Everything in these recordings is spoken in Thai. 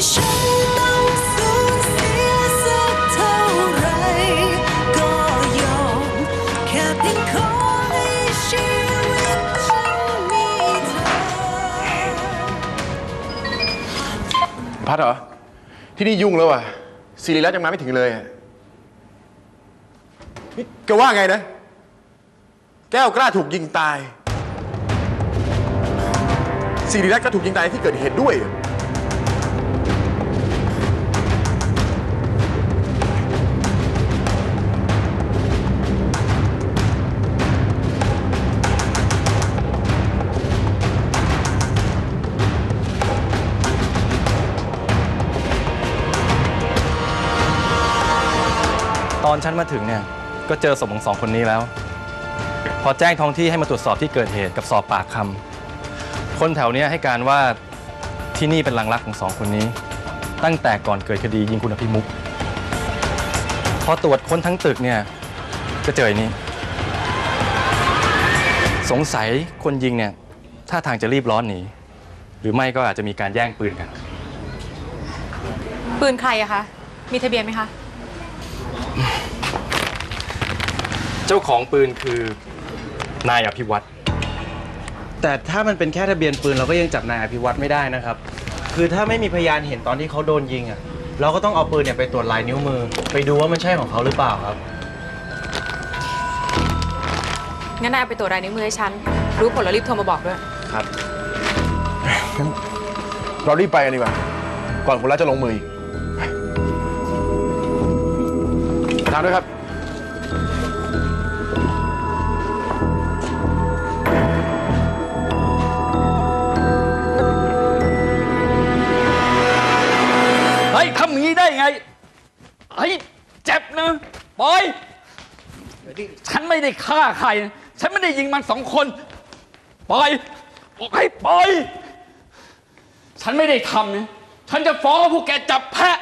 พัดเหรอ ที่นี่ยุ่งแล้วว่ะสิริรัตน์ยังมาไม่ถึงเลยอะนี่แกว่าไงนะ แก้วกล้าถูกยิงตายสิริรัตน์ก็ถูกยิงตายที่เกิดเหตุด้วย อนฉันมาถึงเนี่ย ก็เจอศพของสองคนนี้แล้ว พอแจ้งท้องที่ให้มาตรวจสอบที่เกิดเหตุกับสอบปากคำคนแถวเนี้ยให้การว่าที่นี่เป็นหลังรักของสองคนนี้ ตั้งแต่ก่อนเกิดคดียิงคุณอภิมุกพอตรวจค้นทั้งตึกเนี่ยก็เจอไอนี่สงสัยคนยิงเนี่ยท่าทางจะรีบร้อนหนีหรือไม่ก็อาจจะมีการแย่งปืนกัน ปืนใครอะคะ มีทะเบียนไหมคะ เจ้าของปืนคือนายอภิวัตรแต่ถ้ามันเป็นแค่ทะเบียนปืนเราก็ยังจับนายอภิวัตไม่ได้นะครับ คือถ้าไม่มีพยานเห็นตอนที่เขาโดนยิงอะ เราก็ต้องเอาปืนเนี่ยไปตรวจลายนิ้วมือ ไปดูว่ามันใช่ของเขาหรือเปล่าครับ งั้นนายเอาไปตรวจลายนิ้วมือให้ฉัน รู้ผลแล้วรีบโทรมาบอกด้วย ครับงั้นเรารีบไปกันดีกว่า ก่อนคนร้ายจะลงมืออีก ทางด้วยครับ เฮ้ยทำอย่างนี้ได้ไง เฮ้ย เจ็บนะปอย ฉันไม่ได้ฆ่าใครนะฉันไม่ได้ยิงมันสองคนปอยบอกให้ปอย ฉันไม่ได้ทำนะ ฉันจะฟ้องว่าพวกแกจับแพะ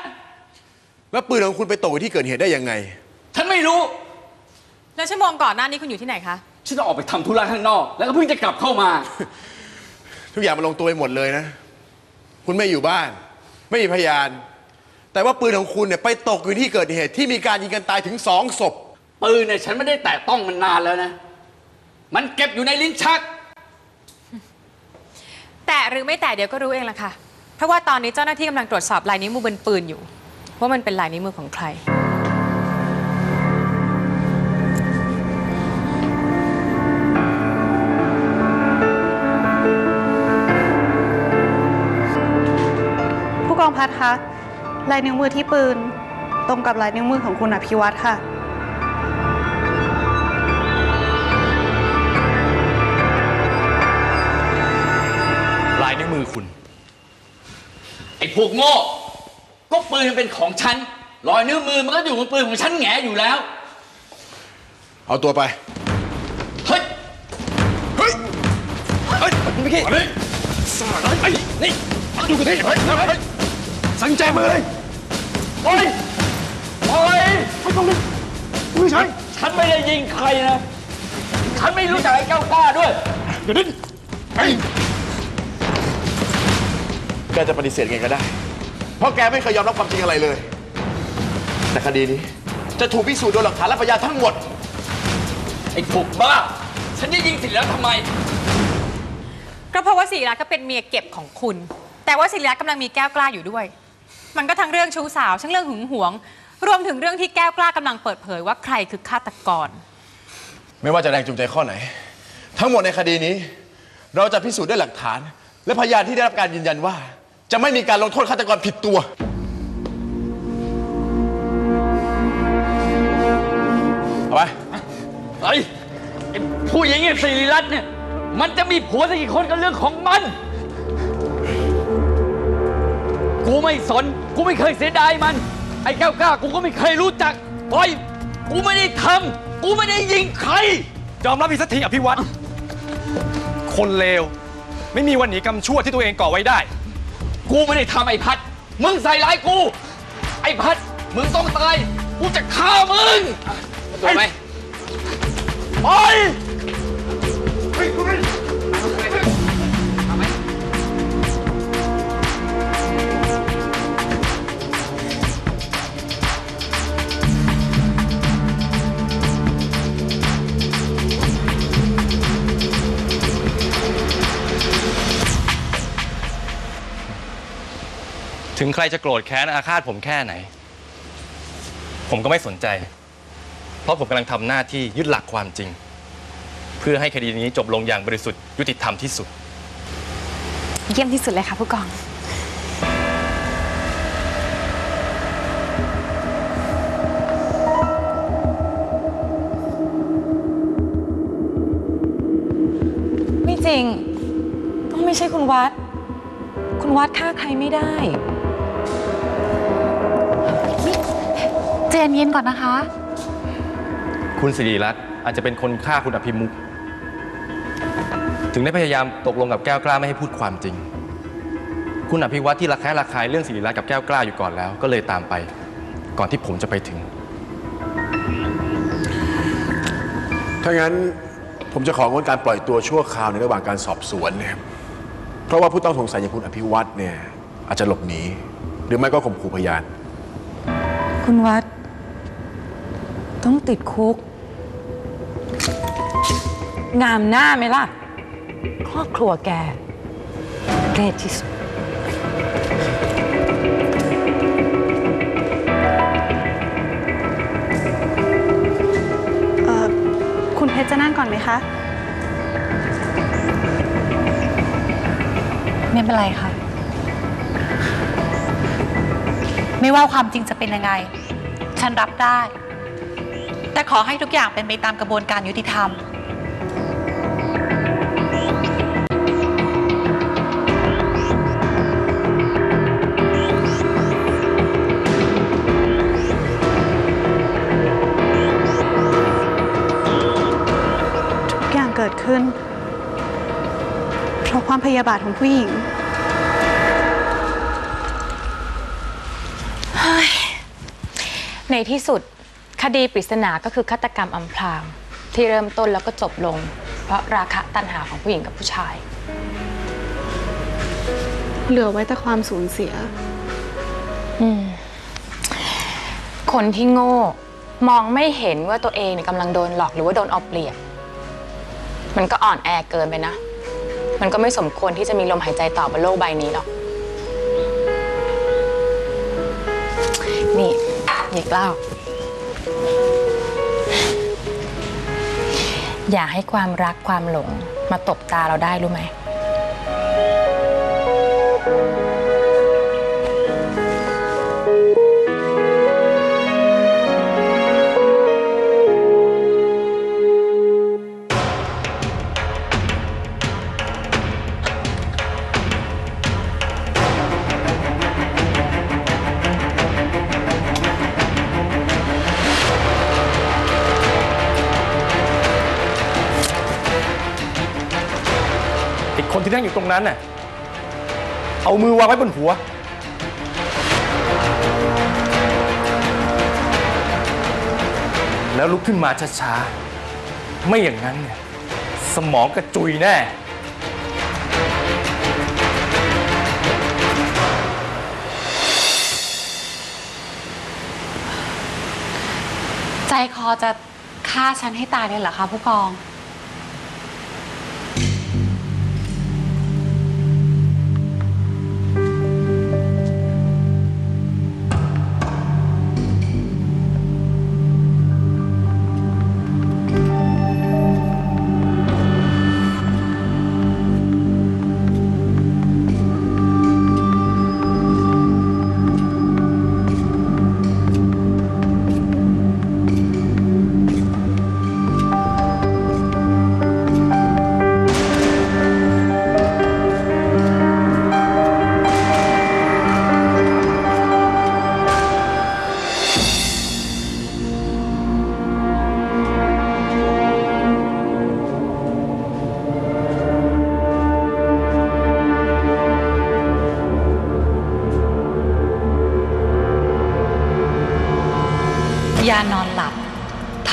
แล้วปืนของคุณไปตกอยู่ที่เกิดเหตุได้ยังไง ฉันไม่รู้ แล้วชั่วโมงก่อนหน้านี้คุณอยู่ที่ไหนคะ ฉันต้องออกไปทำธุระข้างนอก แล้วก็เพิ่งจะกลับเข้ามา ทุกอย่างมันลงตัวไปหมดเลยนะ คุณไม่อยู่บ้าน ไม่มีพยาน แต่ว่าปืนของคุณเนี่ยไปตกอยู่ที่เกิดเหตุที่มีการยิงกันตายถึงสองศพ ปืนเนี่ยฉันไม่ได้แตะต้องมันนานแล้วนะ มันเก็บอยู่ในลิ้นชัก แต่หรือไม่แต่เดี๋ยวก็รู้เองละค่ะ เพราะว่าตอนนี้เจ้าหน้าที่กำลังตรวจสอบลายนิ้วมือบนปืนอยู่ ว่ามันเป็นลายนิ้วมือของใคร ผู้กองพัดคะลายนิ้วมือที่ปืน ตรงกับลายนิ้วมือของคุณอภิวัตค่ะ ลายนิ้วมือคุณ ไอ้พวกโง่ ก็ปืนมันเป็นของฉัน รอยนิ้วมือมันก็อยู่บนปืนของฉันแหงอยู่แล้ว เอาตัวไป เฮ้ย เฮ้ย เฮ้ยพี่กี้นี่ไอ้นี่ดูกันที่เฮ้ยเฮ้ยสังแจมือเลยปล่อยปล่อยไม่ต้องเลยมือฉันฉันไม่ได้ยิงใครนะ ฉันไม่รู้จักไอ้เก้ากล้าด้วย เดี๋ยวนี้ไปแกจะปฏิเสธไงก็ได้ เพราะแกไม่เคยยอมรับความจริงอะไรเลย แต่คดีนี้จะถูกพิสูจน์โดยหลักฐานและพยานทั้งหมด ไอ้พวกบ้า ฉันจะยิงสิแล้วทำไม ก็เพราะว่าศิริรัตน์ก็เป็นเมียเก็บของคุณ แต่ว่าศิริรัตน์กำลังมีแก้วกล้าอยู่ด้วย มันก็ทั้งเรื่องชู้สาวทั้งเรื่องหึงหวง รวมถึงเรื่องที่แก้วกล้ากำลังเปิดเผยว่าใครคือฆาตกร ไม่ว่าจะแรงจูงใจข้อไหน ทั้งหมดในคดีนี้ เราจะพิสูจน์ด้วยหลักฐาน และพยานที่ได้รับการยืนยันว่า จะไม่มีการลงโทษฆาตกรผิดตัว เอาไปไอ้ไอ้ผู้หญิงไอ้สิริรัตน์เนี่ย มันจะมีผัวสักกี่คนก็เรื่องของมัน กูไม่สน กูไม่เคยเสียดายมัน ไอ้แก้วกล้า กูก็ไม่เคยรู้จักปล่อย กูไม่ได้ทำ กูไม่ได้ยิงใคร ยอมรับอีกสักทีอภิวัตรคนเลว ไม่มีวันหนีกรรมชั่วที่ตัวเองก่อไว้ได้ กูไม่ได้ทำไอ้พัด มึงใส่ร้ายกู ไอ้พัด มึงต้องตาย กูจะฆ่ามึงตัวไหมไป ถึงใครจะโกรธแค้นอาฆาตผมแค่ไหน ผมก็ไม่สนใจ เพราะผมกำลังทำหน้าที่ยึดหลักความจริง เพื่อให้คดีนี้จบลงอย่างบริสุทธิ์ยุติธรรมที่สุด เยี่ยมที่สุดเลยค่ะผู้กอง ไม่จริง ต้องไม่ใช่คุณวัด คุณวัดฆ่าใครไม่ได้ นเย็นก่อนนะคะ คุณสิริรัตน์อาจจะเป็นคนฆ่าคุณอภิมุขถึงได้พยายามตกลงกับแก้วกล้าไม่ให้พูดความจริง คุณอภิวัตที่ระแคะระคายเรื่องสิริรัตน์กับแก้วกล้าอยู่ก่อนแล้ว ก็เลยตามไป ก่อนที่ผมจะไปถึง ถ้างั้นผมจะของดการปล่อยตัวชั่วคราวในระหว่างการสอบสวนนะครับเพราะว่าผู้ต้องสงสัยอย่างคุณอภิวัตเนี่ยอาจจะหลบหนี หรือไม่ก็ข่มขู่พยาน คุณวัด ต้องติดคุก งามหน้าไหมล่ะ ครอบครัวแกเกรดที่สุดเอ่อคุณเพชรจะนั่งก่อนไหมคะ ไม่เป็นไรค่ะ ไม่ว่าความจริงจะเป็นยังไง ฉันรับได้ แต่ขอให้ทุกอย่างเป็นไปตามกระบวนการยุติธรรม ทุกอย่างเกิดขึ้น เพราะความพยาบาทของผู้หญิง ในที่สุด คดีปริศนาก็คือฆาตกรรมอำพรางที่เริ่มต้นแล้วก็จบลง เพราะราคะตัณหาของผู้หญิงกับผู้ชาย เหลือไว้แต่ความสูญเสียคนที่โง่ มองไม่เห็นว่าตัวเองเนี่ยกำลังโดนหลอกหรือว่าโดนเอาเปรียบ มันก็อ่อนแอเกินไปนะ มันก็ไม่สมควรที่จะมีลมหายใจต่อบนโลกใบนี้หรอก นี่หยิกเหล้า อย่าให้ความรักความหลงมาตบตาเราได้รู้ไหม คนที่นั่งอยู่ตรงนั้นน่ะ เอามือวางไว้บนหัว แล้วลุกขึ้นมาช้าๆ ไม่อย่างนั้นเนี่ยสมองกระจุยแน่ ใจคอจะฆ่าฉันให้ตายเลยเหรอคะผู้กอง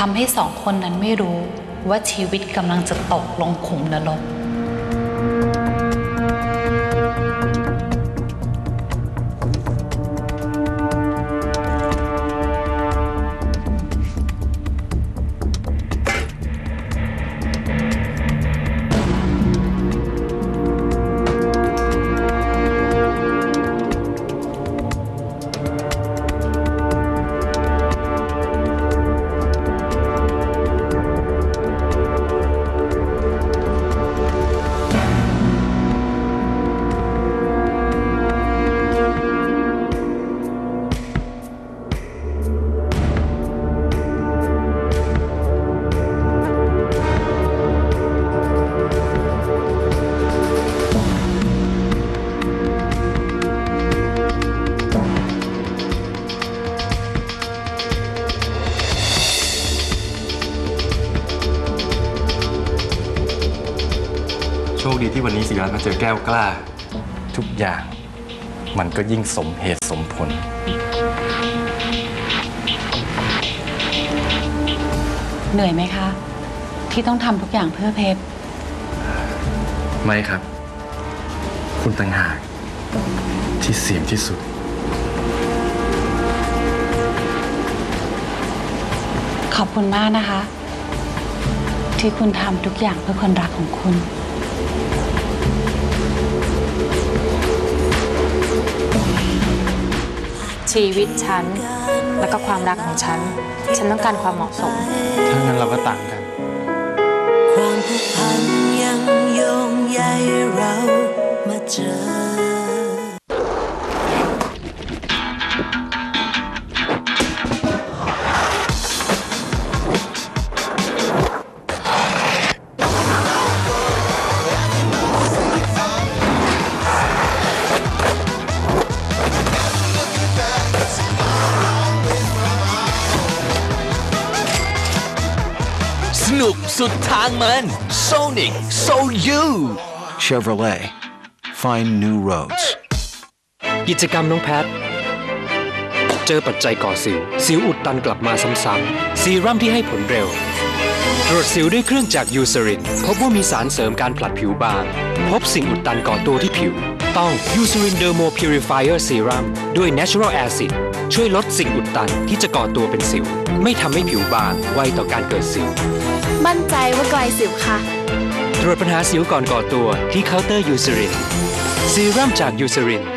ทำให้สองคนนั้นไม่รู้ว่าชีวิตกำลังจะตกลงขุมนรก คดีที่วันนี้ศิรัตน์มาเจอแก้วกล้า ทุกอย่างมันก็ยิ่งสมเหตุสมผล เหนื่อยไหมคะ ที่ต้องทำทุกอย่างเพื่อเพชรไม่ครับ คุณต่างหากที่เสี่ยงที่สุด ขอบคุณมากนะคะ ที่คุณทำทุกอย่างเพื่อคนรักของคุณ ชีวิตฉัน แล้วก็ความรักของฉัน ฉันต้องการความเหมาะสม ถ้างั้นเราก็ต่างกัน ความผูกพันยังโยงใยเรามา สุดทางมัน Sonic So You Chevrolet. Find new roads. กิจกรรมน้องแพท เจอปัจจัยก่อสิว สิวอุดตันกลับมาซ้ำๆซีรั่มที่ให้ผลเร็ว ตรวจสิวด้วยเครื่องจากยูซริน พบว่ามีสารเสริมการผลัดผิวบาง พบสิ่งอุดตันก่อตัวที่ผิว ต้องยูซรินเดอร์โมพิวริฟายเออร์ซีรัมด้วย Natural Acid ช่วยลดสิ่งอุดตันที่จะก่อตัวเป็นสิว ไม่ทำให้ผิวบางไวต่อการเกิดสิว มั่นใจว่าไกลสิวค่ะ ตรวจปัญหาสิวก่อนก่อตัวที่เคาน์เตอร์ยูซรินซีรั่มจากยูซริน